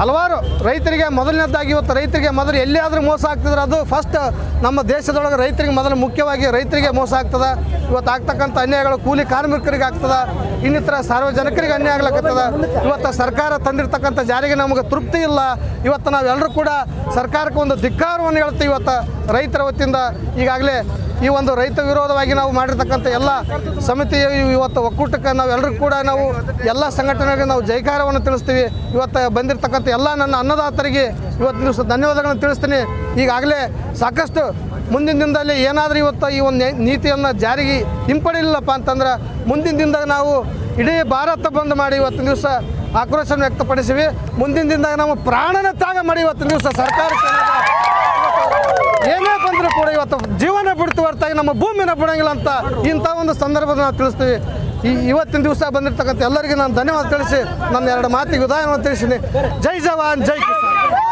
ಹಲವಾರು ರೈತರಿಗೆ ಮೊದಲನೇದಾಗಿ ಇವತ್ತು ರೈತರಿಗೆ ಮೊದಲು ಎಲ್ಲಿಯಾದರೂ ಮೋಸ ಆಗ್ತಿದ್ರೆ ಅದು ಫಸ್ಟ್ ನಮ್ಮ ದೇಶದೊಳಗೆ ರೈತರಿಗೆ ಮೊದಲು ಮುಖ್ಯವಾಗಿ ರೈತರಿಗೆ ಮೋಸ ಆಗ್ತದೆ. ಇವತ್ತು ಆಗ್ತಕ್ಕಂಥ ಅನ್ಯಾಯಗಳು ಕೂಲಿ ಕಾರ್ಮಿಕರಿಗೆ ಆಗ್ತದ, ಇನ್ನಿತರ ಸಾರ್ವಜನಿಕರಿಗೆ ಅನ್ಯಾಯ ಆಗ್ಲಕ್ಕತ್ತದ ಇವತ್ತು ಸರ್ಕಾರ ತಂದಿರ್ತಕ್ಕಂಥ ಜಾರಿಗೆ ನಮಗೆ ತೃಪ್ತಿ ಇಲ್ಲ. ಇವತ್ತು ನಾವೆಲ್ಲರೂ ಕೂಡ ಸರ್ಕಾರಕ್ಕೆ ಒಂದು ಧಿಕ್ಕಾರವನ್ನು ಹೇಳ್ತೀವಿ ಇವತ್ತು ರೈತರ ವತಿಯಿಂದ. ಈಗಾಗಲೇ ಈ ಒಂದು ರೈತ ವಿರೋಧವಾಗಿ ನಾವು ಮಾಡಿರ್ತಕ್ಕಂಥ ಎಲ್ಲ ಸಮಿತಿಯ ಇವತ್ತು ಒಕ್ಕೂಟಕ್ಕೆ ನಾವೆಲ್ಲರೂ ಕೂಡ ನಾವು ಎಲ್ಲ ಸಂಘಟನೆಗಳಿಗೆ ನಾವು ಜೈಕಾರವನ್ನು ತಿಳಿಸ್ತೀವಿ. ಇವತ್ತು ಬಂದಿರತಕ್ಕಂಥ ಎಲ್ಲ ನನ್ನ ಅನ್ನದಾತರಿಗೆ ಇವತ್ತು ದಿವಸ ಧನ್ಯವಾದಗಳನ್ನು ತಿಳಿಸ್ತೀನಿ. ಈಗಾಗಲೇ ಸಾಕಷ್ಟು ಮುಂದಿನ ದಿನದಲ್ಲಿ ಏನಾದರೂ ಇವತ್ತು ಈ ಒಂದು ನೀತಿಯನ್ನು ಜಾರಿಗೆ ಹಿಂಪಡಿಲಿಲ್ಲಪ್ಪ ಅಂತಂದ್ರೆ ಮುಂದಿನ ದಿನದಾಗ ನಾವು ಇಡೀ ಭಾರತ ಬಂದ್ ಮಾಡಿ ಇವತ್ತಿನ ದಿವಸ ಆಕ್ರೋಶವನ್ನು ವ್ಯಕ್ತಪಡಿಸಿವಿ. ಮುಂದಿನ ದಿನದಾಗ ನಾವು ಪ್ರಾಣನ ತ್ಯಾಗ ಮಾಡಿ ಇವತ್ತಿನ ದಿವಸ ಸರ್ಕಾರ ಏನೇ ಬಂದರೂ ಕೂಡ ಇವತ್ತು ಜೀವನ ಬಿಡ್ತು ಹೊರತಾಗಿ ನಮ್ಮ ಭೂಮಿನ ಬಿಡಂಗಿಲ್ಲ ಅಂತ ಇಂಥ ಒಂದು ಸಂದರ್ಭದ ನಾವು ತಿಳಿಸ್ತೀವಿ. ಈ ಇವತ್ತಿನ ದಿವಸ ಬಂದಿರ್ತಕ್ಕಂಥ ಎಲ್ಲರಿಗೂ ನಾನು ಧನ್ಯವಾದ ತಿಳಿಸಿ ನನ್ನ ಎರಡು ಮಾತಿಗೆ ಉದಾಹರಣೆ ತಿಳಿಸಿನಿ. ಜೈ ಜವಾನ್, ಜೈ ಕಿಸಾನ್.